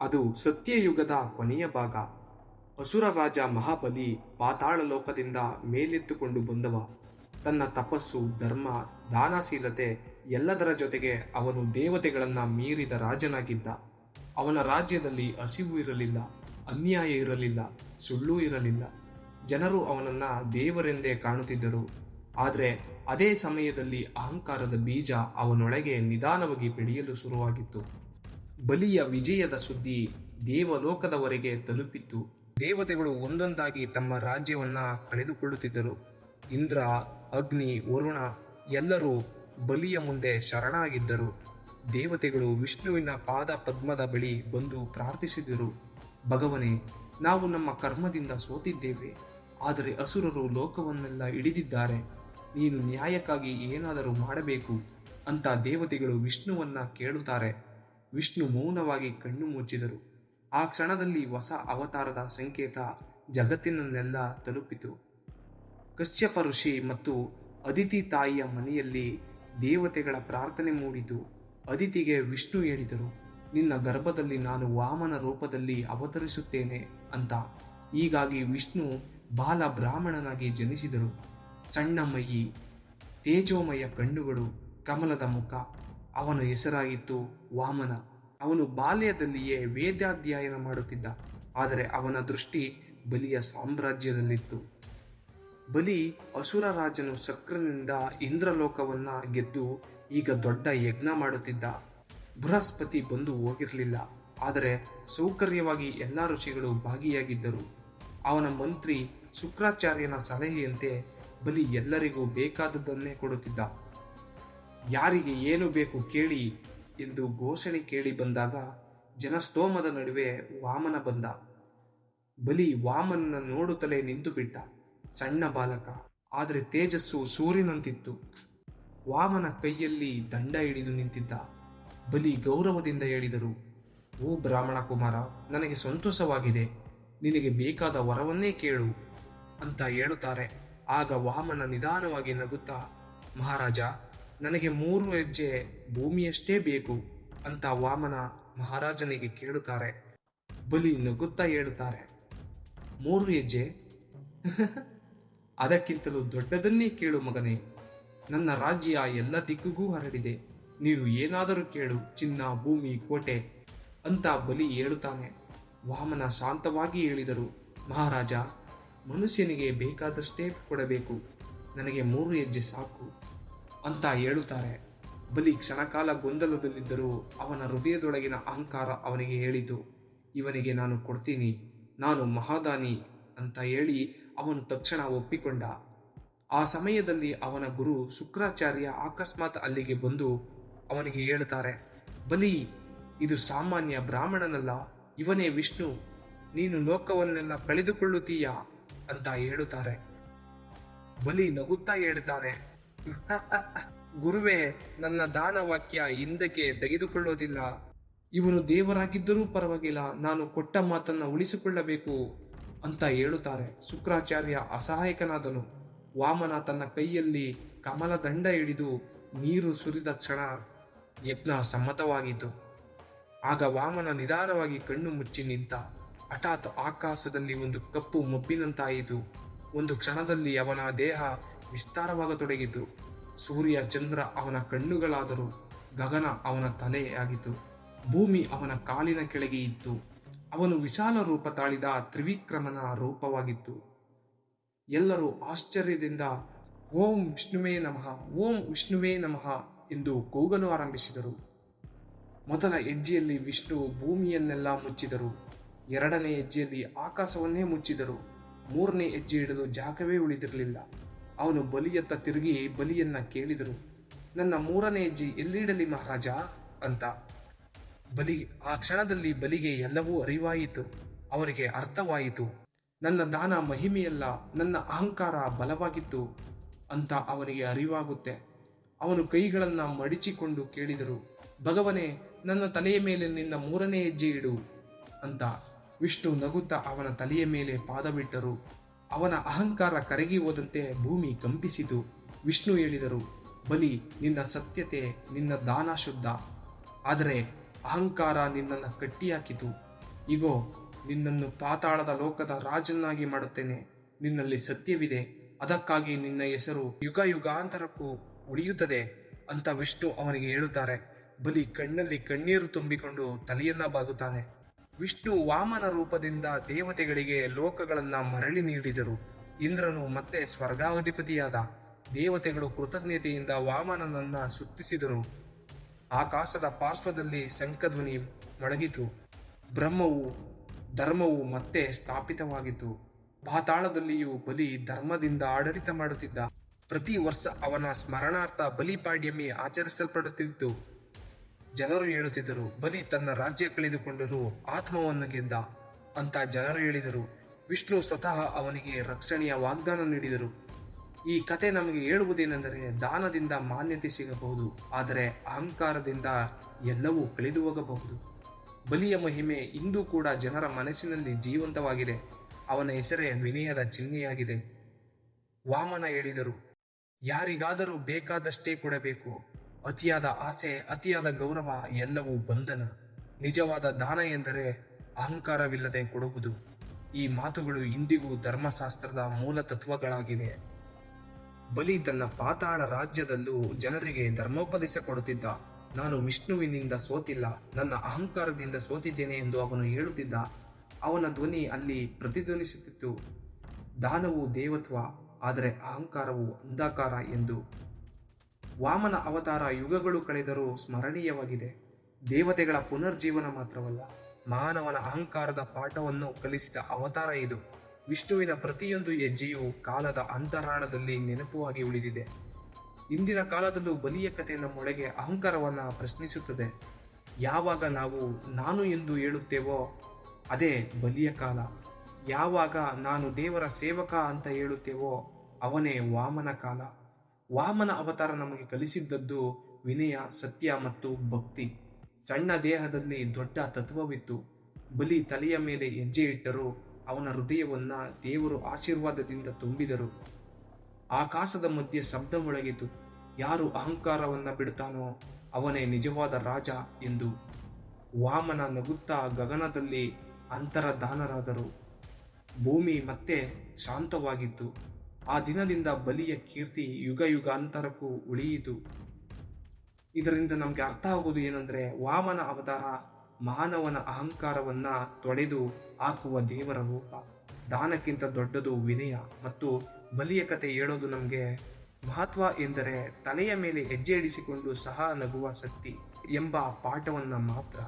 ಅದು ಸತ್ಯಯುಗದ ಕೊನೆಯ ಭಾಗ. ಅಸುರ ರಾಜ ಮಹಾಬಲಿ ಪಾತಾಳ ಲೋಕದಿಂದ ಮೇಲೆತ್ತುಕೊಂಡು ಬಂದವ. ತನ್ನ ತಪಸ್ಸು, ಧರ್ಮ, ದಾನಶೀಲತೆ ಎಲ್ಲದರ ಜೊತೆಗೆ ಅವನು ದೇವತೆಗಳನ್ನ ಮೀರಿದ ರಾಜನಾಗಿದ್ದ. ಅವನ ರಾಜ್ಯದಲ್ಲಿ ಹಸಿವು ಇರಲಿಲ್ಲ, ಅನ್ಯಾಯ ಇರಲಿಲ್ಲ, ಸುಳ್ಳು ಇರಲಿಲ್ಲ. ಜನರು ಅವನನ್ನ ದೇವರೆಂದೇ ಕಾಣುತ್ತಿದ್ದರು. ಆದರೆ ಅದೇ ಸಮಯದಲ್ಲಿ ಅಹಂಕಾರದ ಬೀಜ ಅವನೊಳಗೆ ನಿಧಾನವಾಗಿ ಬೆಳೆಯಲು ಶುರುವಾಗಿತ್ತು. ಬಲಿಯ ವಿಜಯದ ಸುದ್ದಿ ದೇವಲೋಕದವರೆಗೆ ತಲುಪಿತ್ತು. ದೇವತೆಗಳು ಒಂದೊಂದಾಗಿ ತಮ್ಮ ರಾಜ್ಯವನ್ನ ಕಳೆದುಕೊಳ್ಳುತ್ತಿದ್ದರು. ಇಂದ್ರ, ಅಗ್ನಿ, ವರುಣ ಎಲ್ಲರೂ ಬಲಿಯ ಮುಂದೆ ಶರಣಾಗಿದ್ದರು. ದೇವತೆಗಳು ವಿಷ್ಣುವಿನ ಪಾದ ಪದ್ಮದ ಬಳಿ ಬಂದು ಪ್ರಾರ್ಥಿಸಿದರು. ಭಗವನೇ, ನಾವು ನಮ್ಮ ಕರ್ಮದಿಂದ ಸೋತಿದ್ದೇವೆ. ಆದರೆ ಅಸುರರು ಲೋಕವನ್ನೆಲ್ಲ ಹಿಡಿದಿದ್ದಾರೆ. ನೀನು ನ್ಯಾಯಕ್ಕಾಗಿ ಏನಾದರೂ ಮಾಡಬೇಕು ಅಂತ ದೇವತೆಗಳು ವಿಷ್ಣುವನ್ನ ಕೇಳುತ್ತಾರೆ. ವಿಷ್ಣು ಮೌನವಾಗಿ ಕಣ್ಣು ಮುಚ್ಚಿದರು. ಆ ಕ್ಷಣದಲ್ಲಿ ಹೊಸ ಅವತಾರದ ಸಂಕೇತ ಜಗತ್ತಿನಲ್ಲೆಲ್ಲ ತಲುಪಿತು. ಕಶ್ಯಪ ಋಷಿ ಮತ್ತು ಅದಿತಿ ತಾಯಿಯ ಮನೆಯಲ್ಲಿ ದೇವತೆಗಳ ಪ್ರಾರ್ಥನೆ ಮೂಡಿತು. ಅದಿತಿಗೆ ವಿಷ್ಣು ಹೇಳಿದರು, ನಿನ್ನ ಗರ್ಭದಲ್ಲಿ ನಾನು ವಾಮನ ರೂಪದಲ್ಲಿ ಅವತರಿಸುತ್ತೇನೆ ಅಂತ. ಹೀಗಾಗಿ ವಿಷ್ಣು ಬಾಲ ಬ್ರಾಹ್ಮಣನಾಗಿ ಜನಿಸಿದರು. ಸಣ್ಣ ಮೈಯಿ, ತೇಜೋಮಯ ಕಣ್ಣುಗಳು, ಕಮಲದ ಮುಖ. ಅವನ ಹೆಸರಾಗಿತ್ತು ವಾಮನ. ಅವನು ಬಾಲ್ಯದಲ್ಲಿಯೇ ವೇದಾಧ್ಯಯನ ಮಾಡುತ್ತಿದ್ದ. ಆದರೆ ಅವನ ದೃಷ್ಟಿ ಬಲಿಯ ಸಾಮ್ರಾಜ್ಯದಲ್ಲಿತ್ತು. ಬಲಿ ಅಸುರ ರಾಜನು ಸಕ್ರನಿಂದ ಇಂದ್ರಲೋಕವನ್ನ ಗೆದ್ದು ಈಗ ದೊಡ್ಡ ಯಜ್ಞ ಮಾಡುತ್ತಿದ್ದ. ಬೃಹಸ್ಪತಿ ಬಂದು ಹೋಗಿರಲಿಲ್ಲ. ಆದರೆ ಸೌಕರ್ಯವಾಗಿ ಎಲ್ಲ ಋಷಿಗಳು ಭಾಗಿಯಾಗಿದ್ದರು. ಅವನ ಮಂತ್ರಿ ಶುಕ್ರಾಚಾರ್ಯನ ಸಲಹೆಯಂತೆ ಬಲಿ ಎಲ್ಲರಿಗೂ ಬೇಕಾದದ್ದನ್ನೇ ಕೊಡುತ್ತಿದ್ದ. ಯಾರಿಗೆ ಏನು ಬೇಕು ಕೇಳಿ ಎಂದು ಘೋಷಣೆ ಕೇಳಿ ಬಂದಾಗ ಜನಸ್ತೋಮದ ನಡುವೆ ವಾಮನ ಬಂದ. ಬಲಿ ವಾಮನ ನೋಡುತ್ತಲೇ ನಿಂತು ಬಿಟ್ಟ ಸಣ್ಣ ಬಾಲಕ. ಆದರೆ ತೇಜಸ್ಸು ಸೂರ್ಯನಂತಿತ್ತು. ವಾಮನ ಕೈಯಲ್ಲಿ ದಂಡ ಹಿಡಿದು ನಿಂತಿದ್ದ. ಬಲಿ ಗೌರವದಿಂದ ಹೇಳಿದರು, ಓ ಬ್ರಾಹ್ಮಣ ಕುಮಾರ, ನನಗೆ ಸಂತೋಷವಾಗಿದೆ. ನಿನಗೆ ಬೇಕಾದ ವರವನ್ನೇ ಕೇಳು ಅಂತ ಹೇಳುತ್ತಾರೆ. ಆಗ ವಾಮನ ನಿಧಾನವಾಗಿ ನಗುತ್ತಾ, ಮಹಾರಾಜ ನನಗೆ ಮೂರು ಹೆಜ್ಜೆ ಭೂಮಿಯಷ್ಟೇ ಬೇಕು ಅಂತ ವಾಮನ ಮಹಾರಾಜನಿಗೆ ಕೇಳುತ್ತಾರೆ. ಬಲಿ ನಗುತ್ತಾ ಹೇಳುತ್ತಾರೆ. ಮೂರು ಹೆಜ್ಜೆ? ಅದಕ್ಕಿಂತಲೂ ದೊಡ್ಡದನ್ನೇ ಕೇಳು ಮಗನೇ. ನನ್ನ ರಾಜ್ಯ ಎಲ್ಲ ದಿಕ್ಕಿಗೂ ಹರಡಿದೆ. ನೀನು ಏನಾದರೂ ಕೇಳು, ಚಿನ್ನ, ಭೂಮಿ, ಕೋಟೆ ಅಂತ ಬಲಿ ಹೇಳುತ್ತಾನೆ. ವಾಮನ ಶಾಂತವಾಗಿ ಹೇಳಿದರು. ಮಹಾರಾಜ, ಮನುಷ್ಯನಿಗೆ ಬೇಕಾದಷ್ಟೇ ಕೊಡಬೇಕು. ನನಗೆ ಮೂರು ಹೆಜ್ಜೆ ಸಾಕು. ಅಂತ ಹೇಳುತ್ತಾರೆ. ಬಲಿ ಕ್ಷಣಕಾಲ ಗೊಂದಲದಲ್ಲಿದ್ದರೂ ಅವನ ಹೃದಯದೊಳಗಿನ ಅಹಂಕಾರ ಅವನಿಗೆ ಹೇಳಿತು. ಇವನಿಗೆ ನಾನು ಕೊಡ್ತೀನಿ, ನಾನು ಮಹಾದಾನಿ ಅಂತ ಹೇಳಿ ಅವನು ತಕ್ಷಣ ಒಪ್ಪಿಕೊಂಡ. ಆ ಸಮಯದಲ್ಲಿ ಅವನ ಗುರು ಶುಕ್ರಾಚಾರ್ಯ ಅಕಸ್ಮಾತ್ ಅಲ್ಲಿಗೆ ಬಂದು ಅವನಿಗೆ ಹೇಳುತ್ತಾರೆ, ಬಲಿ, ಇದು ಸಾಮಾನ್ಯ ಬ್ರಾಹ್ಮಣನಲ್ಲ, ಇವನೇ ವಿಷ್ಣು, ನೀನು ಲೋಕವನ್ನೆಲ್ಲ ಕಳೆದುಕೊಳ್ಳುತ್ತೀಯಾ? ಅಂತ ಹೇಳುತ್ತಾರೆ. ಬಲಿ ನಗುತ್ತಾ ಹೇಳುತ್ತಾನೆ ಗುರುವೇ, ನನ್ನ ದಾನ ವಾಕ್ಯ ಹಿಂದಕ್ಕೆ ತೆಗೆದುಕೊಳ್ಳೋದಿಲ್ಲ. ಇವನು ದೇವರಾಗಿದ್ದರೂ ಪರವಾಗಿಲ್ಲ, ನಾನು ಕೊಟ್ಟ ಮಾತನ್ನ ಉಳಿಸಿಕೊಳ್ಳಬೇಕು ಅಂತ ಹೇಳುತ್ತಾರೆ. ಶುಕ್ರಾಚಾರ್ಯ ಅಸಹಾಯಕನಾದನು. ವಾಮನ ತನ್ನ ಕೈಯಲ್ಲಿ ಕಮಲ ದಂಡ ಹಿಡಿದು ನೀರು ಸುರಿದ ಕ್ಷಣ ಯಜ್ಞ ಸಮ್ಮತವಾಗಿತ್ತು. ಆಗ ವಾಮನ ನಿಧಾನವಾಗಿ ಕಣ್ಣು ಮುಚ್ಚಿ ನಿಂತ, ಹಠಾತ್ ಆಕಾಶದಲ್ಲಿ ಒಂದು ಕಪ್ಪು ಮಬ್ಬಿನಂತಾಯಿತು. ಒಂದು ಕ್ಷಣದಲ್ಲಿ ಅವನ ದೇಹ ವಿಸ್ತಾರವಾಗತೊಡಗಿತು. ಸೂರ್ಯ, ಚಂದ್ರ ಅವನ ಕಣ್ಣುಗಳಾದರು ಗಗನ ಅವನ ತಲೆಯಾಗಿತು ಭೂಮಿ ಅವನ ಕಾಲಿನ ಕೆಳಗೆ ಇತ್ತು. ಅವನು ವಿಶಾಲ ರೂಪ ತಾಳಿದ ತ್ರಿವಿಕ್ರಮನ ರೂಪವಾಗಿತ್ತು. ಎಲ್ಲರೂ ಆಶ್ಚರ್ಯದಿಂದ, ಓಂ ವಿಷ್ಣುವೇ ನಮಃ, ಓಂ ವಿಷ್ಣುವೇ ನಮಃ ಎಂದು ಕೂಗಲು ಆರಂಭಿಸಿದರು. ಮೊದಲ ಹೆಜ್ಜೆಯಲ್ಲಿ ವಿಷ್ಣು ಭೂಮಿಯನ್ನೆಲ್ಲ ಮುಚ್ಚಿದರು. ಎರಡನೇ ಹೆಜ್ಜೆಯಲ್ಲಿ ಆಕಾಶವನ್ನೇ ಮುಚ್ಚಿದರು. ಮೂರನೇ ಹೆಜ್ಜೆ ಇಡಲು ಜಾಗವೇ ಉಳಿದಿರಲಿಲ್ಲ. ಅವನು ಬಲಿಯತ್ತ ತಿರುಗಿ ಬಲಿಯನ್ನ ಕೇಳಿದರು. ನನ್ನ ಮೂರನೇ ಹೆಜ್ಜೆ ಎಲ್ಲಿಡಲಿ ಮಹಾರಾಜ? ಅಂತ. ಬಲಿ, ಆ ಕ್ಷಣದಲ್ಲಿ ಬಲಿಗೆ ಎಲ್ಲವೂ ಅರಿವಾಯಿತು. ಅವರಿಗೆ ಅರ್ಥವಾಯಿತು. ನನ್ನ ದಾನ ಮಹಿಮೆಯಲ್ಲ, ನನ್ನ ಅಹಂಕಾರ ಬಲವಾಗಿತ್ತು ಅಂತ ಅವನಿಗೆ ಅರಿವಾಗುತ್ತೆ. ಅವನು ಕೈಗಳನ್ನು ಮಡಿಚಿಕೊಂಡು ಕೇಳಿದರು. ಭಗವನೇ, ನನ್ನ ತಲೆಯ ಮೇಲೆ ನಿನ್ನ ಮೂರನೇ ಹೆಜ್ಜೆ ಇಡು ಅಂತ ವಿಷ್ಣು ನಗುತ್ತಾ ಅವನ ತಲೆಯ ಮೇಲೆ ಪಾದ ಬಿಟ್ಟರು ಅವನ ಅಹಂಕಾರ ಕರಗಿ ಹೋದಂತೆ ಭೂಮಿ ಕಂಪಿಸಿತು. ವಿಷ್ಣು ಹೇಳಿದರು, ಬಲಿ, ನಿನ್ನ ಸತ್ಯತೆ, ನಿನ್ನ ದಾನ ಶುದ್ಧ. ಆದರೆ ಅಹಂಕಾರ ನಿನ್ನನ್ನು ಕಟ್ಟಿಹಾಕಿತು. ಇಗೋ, ನಿನ್ನನ್ನು ಪಾತಾಳದ ಲೋಕದ ರಾಜನಾಗಿ ಮಾಡುತ್ತೇನೆ. ನಿನ್ನಲ್ಲಿ ಸತ್ಯವಿದೆ. ಅದಕ್ಕಾಗಿ ನಿನ್ನ ಹೆಸರು ಯುಗ ಯುಗಾಂತರಕ್ಕೂ ಉಳಿಯುತ್ತದೆ ಅಂತ ವಿಷ್ಣು ಅವನಿಗೆ ಹೇಳುತ್ತಾರೆ. ಬಲಿ ಕಣ್ಣಲ್ಲಿ ಕಣ್ಣೀರು ತುಂಬಿಕೊಂಡು ತಲೆಯನ್ನ ಬಾಗುತ್ತಾನೆ. ವಿಷ್ಣು ವಾಮನ ರೂಪದಿಂದ ದೇವತೆಗಳಿಗೆ ಲೋಕಗಳನ್ನ ಮರಳಿ ನೀಡಿದರು. ಇಂದ್ರನು ಮತ್ತೆ ಸ್ವರ್ಗಾಧಿಪತಿಯಾದ ದೇವತೆಗಳು ಕೃತಜ್ಞತೆಯಿಂದ ವಾಮನನನ್ನ ಸುತ್ತಿಸಿದರು. ಆಕಾಶದ ಪಾರ್ಶ್ವದಲ್ಲಿ ಶಂಖಧ್ವನಿ ಮೊಳಗಿತು. ಬ್ರಹ್ಮವು, ಧರ್ಮವು ಮತ್ತೆ ಸ್ಥಾಪಿತವಾಗಿತ್ತು. ಪಾತಾಳದಲ್ಲಿಯೂ ಬಲಿ ಧರ್ಮದಿಂದ ಆಡಳಿತ ಮಾಡುತ್ತಿದ್ದ. ಪ್ರತಿ ವರ್ಷ ಅವನ ಸ್ಮರಣಾರ್ಥ ಬಲಿಪಾಡ್ಯಮಿ ಆಚರಿಸಲ್ಪಡುತ್ತಿತ್ತು. ಜನರು ಹೇಳುತ್ತಿದ್ದರು ಬಲಿ ತನ್ನ ರಾಜ್ಯ ಕಳೆದುಕೊಂಡರೂ ಆತ್ಮವನ್ನು ಗೆದ್ದ. ಅಂತ ಜನರು ಹೇಳಿದರು. ವಿಷ್ಣು ಸ್ವತಃ ಅವನಿಗೆ ರಕ್ಷಣೆಯ ವಾಗ್ದಾನ ನೀಡಿದರು. ಈ ಕತೆ ನಮಗೆ ಹೇಳುವುದೇನೆಂದರೆ ದಾನದಿಂದ ಮಾನ್ಯತೆ ಸಿಗಬಹುದು, ಆದರೆ ಅಹಂಕಾರದಿಂದ ಎಲ್ಲವೂ ಕಳೆದು ಹೋಗಬಹುದು. ಬಲಿಯ ಮಹಿಮೆ ಇಂದು ಕೂಡ ಜನರ ಮನಸ್ಸಿನಲ್ಲಿ ಜೀವಂತವಾಗಿದೆ. ಅವನ ಹೆಸರೇ ವಿನಯದ ಚಿಹ್ನೆಯಾಗಿದೆ. ವಾಮನ ಹೇಳಿದರು, ಯಾರಿಗಾದರೂ ಬೇಕಾದಷ್ಟೇ ಕೊಡಬೇಕು. ಅತಿಯಾದ ಆಸೆ, ಅತಿಯಾದ ಗೌರವ ಎಲ್ಲವೂ ಬಂಧನ. ನಿಜವಾದ ದಾನ ಎಂದರೆ ಅಹಂಕಾರವಿಲ್ಲದೆ ಕೊಡುವುದು. ಈ ಮಾತುಗಳು ಇಂದಿಗೂ ಧರ್ಮಶಾಸ್ತ್ರದ ಮೂಲ ತತ್ವಗಳಾಗಿವೆ. ಬಲಿ ತನ್ನ ಪಾತಾಳ ರಾಜ್ಯದಲ್ಲೂ ಜನರಿಗೆ ಧರ್ಮೋಪದೇಶ ಕೊಡುತ್ತಿದ್ದ. ನಾನು ವಿಷ್ಣುವಿನಿಂದ ಸೋತಿಲ್ಲ, ನನ್ನ ಅಹಂಕಾರದಿಂದ ಸೋತಿದ್ದೇನೆ ಎಂದು ಅವನು ಹೇಳುತ್ತಿದ್ದ. ಅವನ ಧ್ವನಿ ಅಲ್ಲಿ ಪ್ರತಿಧ್ವನಿಸುತ್ತಿತ್ತು. ದಾನವು ದೇವತ್ವ, ಆದರೆ ಅಹಂಕಾರವು ಅಂಧಕಾರ ಎಂದು ವಾಮನ ಅವತಾರ ಯುಗಗಳು ಕಳೆದರೂ ಸ್ಮರಣೀಯವಾಗಿದೆ. ದೇವತೆಗಳ ಪುನರ್ಜೀವನ ಮಾತ್ರವಲ್ಲ, ಮಾನವನ ಅಹಂಕಾರದ ಪಾಠವನ್ನು ಕಲಿಸಿದ ಅವತಾರ ಇದು. ವಿಷ್ಣುವಿನ ಪ್ರತಿಯೊಂದು ಹೆಜ್ಜೆಯು ಕಾಲದ ಅಂತರಾಳದಲ್ಲಿ ನೆನಪುವಾಗಿ ಉಳಿದಿದೆ. ಇಂದಿನ ಕಾಲದಲ್ಲೂ ಬಲಿಯ ಕಥೆ ನಮ್ಮೊಳಗೆ ಅಹಂಕಾರವನ್ನು ಪ್ರಶ್ನಿಸುತ್ತದೆ. ಯಾವಾಗ ನಾವು ನಾನು ಎಂದು ಹೇಳುತ್ತೇವೋ ಅದೇ ಬಲಿಯ ಕಾಲ. ಯಾವಾಗ ನಾನು ದೇವರ ಸೇವಕ ಅಂತ ಹೇಳುತ್ತೇವೋ ಅವನೇ ವಾಮನ ಕಾಲ. ವಾಮನ ಅವತಾರ ನಮಗೆ ಕಲಿಸಿದ್ದದ್ದು ವಿನಯ, ಸತ್ಯ ಮತ್ತು ಭಕ್ತಿ. ಸಣ್ಣ ದೇಹದಲ್ಲಿ ದೊಡ್ಡ ತತ್ವವಿತ್ತು. ಬಲಿ ತಲೆಯ ಮೇಲೆ ಹೆಜ್ಜೆ ಇಟ್ಟರು. ಅವನ ಹೃದಯವನ್ನ ದೇವರು ಆಶೀರ್ವಾದದಿಂದ ತುಂಬಿದರು. ಆಕಾಶದ ಮಧ್ಯೆ ಶಬ್ದ ಮೊಳಗಿತು ಯಾರು ಅಹಂಕಾರವನ್ನ ಬಿಡುತ್ತಾನೋ ಅವನೇ ನಿಜವಾದ ರಾಜ ಎಂದು. ವಾಮನ ನಗುತ್ತಾ ಗಗನದಲ್ಲಿ ಅಂತರದಾನರಾದರು. ಭೂಮಿ ಮತ್ತೆ ಶಾಂತವಾಗಿತ್ತು. ಆ ದಿನದಿಂದ ಬಲಿಯ ಕೀರ್ತಿ ಯುಗ ಯುಗಾಂತರಕ್ಕೂ ಉಳಿಯಿತು. ಇದರಿಂದ ನಮಗೆ ಅರ್ಥ ಆಗುವುದು ಏನಂದರೆ ವಾಮನ ಅವತಾರ ಮಾನವನ ಅಹಂಕಾರವನ್ನ ತೊಡೆದು ಹಾಕುವ ದೇವರ ರೂಪ. ದಾನಕ್ಕಿಂತ ದೊಡ್ಡದು ವಿನಯ ಮತ್ತು ಬಲಿಯ ಕತೆ ಹೇಳೋದು ನಮಗೆ ಮಹತ್ವ ಎಂದರೆ ತಲೆಯ ಮೇಲೆ ಹೆಜ್ಜೆ ಇಡಿಸಿಕೊಂಡು ಸಹ ನಗುವ ಶಕ್ತಿ ಎಂಬ ಪಾಠವನ್ನ ಮಾತ್ರ.